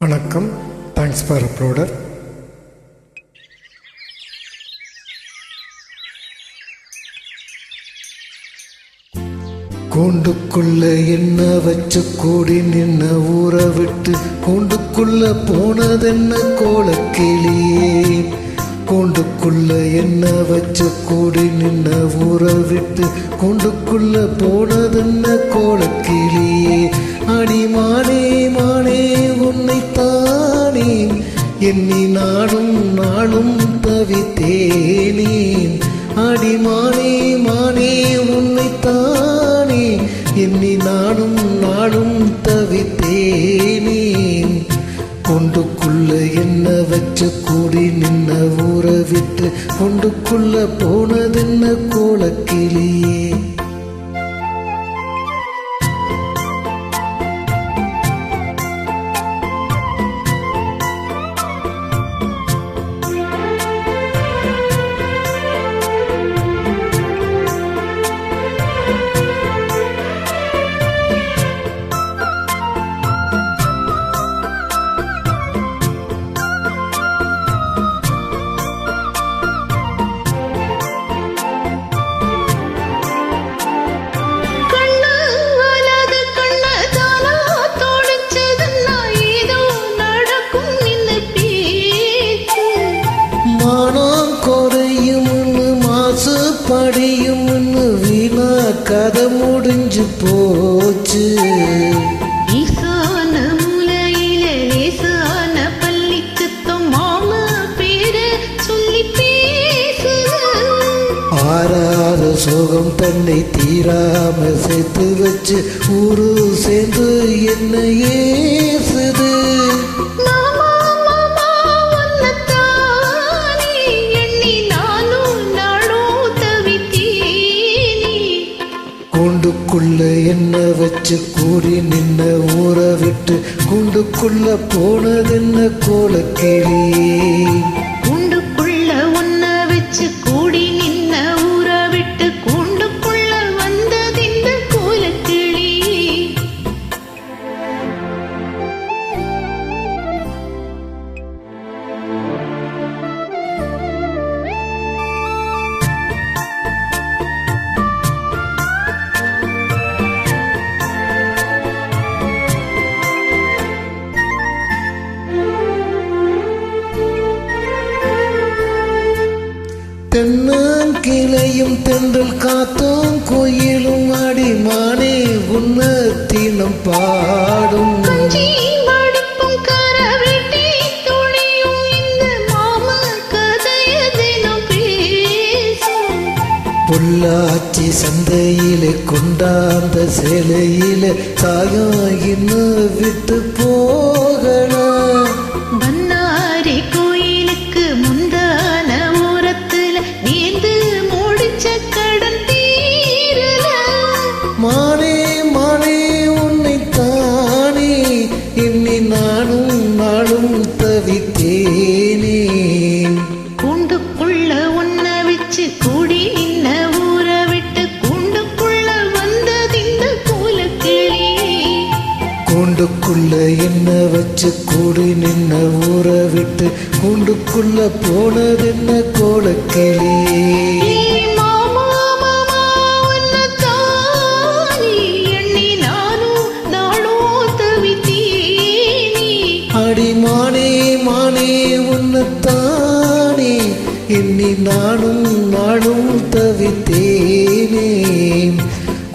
வணக்கம். Thanks for uploader கூண்டுக்குள்ள என்ன வச்சு கூடி நின்ன ஊற விட்டு கூண்டுக்குள்ள போனதென்ன கோலக்கிளியே? கூண்டுக்குள்ள என்ன வச்சு கூடி நின்ன ஊற விட்டு கூண்டுக்குள்ள போனதென்ன கோலக்கிளியே? அடி மானே மானே உன்னைத்தானே எண்ணி நாடும் நாளும் தவித்தேனேன். அடி மானே மானே உன்னைத்தானே எண்ணி நாடும் நாளும் தவித்தேனேன். கொண்டுக்குள்ள என்ன வச்சு கூடி நின்ன விட்டு கொண்டுக்குள்ள போனதென்ன கோலக்கிளியே? கதை முடிஞ்சு போச்சு. ஆறாத சோகம் தன்னை தீராம சேர்த்து வச்சு ஊரு சேர்ந்து என்ன ஏசுது வச்சு கூடி நின்ன ஊற விட்டு குண்டுக்குள்ள போனதென்ன கோலக்கிளி குண்டுக்குள்ள ஒன்ன வச்சு தென்னங்கிளையும் தென்றல் காத்தும் கோயிலும் அடிமானே உன்னத்தினம் பாடும். பொள்ளாச்சி சந்தையிலே கொண்டாந்த சேலையிலே சாயம் இன்னும் விட்டு போகணும் கூண்டுக்குள்ள என்ன வச்சு கூடி நின்ன ஊற விட்டு? கூண்டுக்குள்ள போனதென்ன நானும் தவித்தேனே. அடி மானே மானே உன்னத்தானே எண்ணி நானும் நாளும் தவித்தேனே.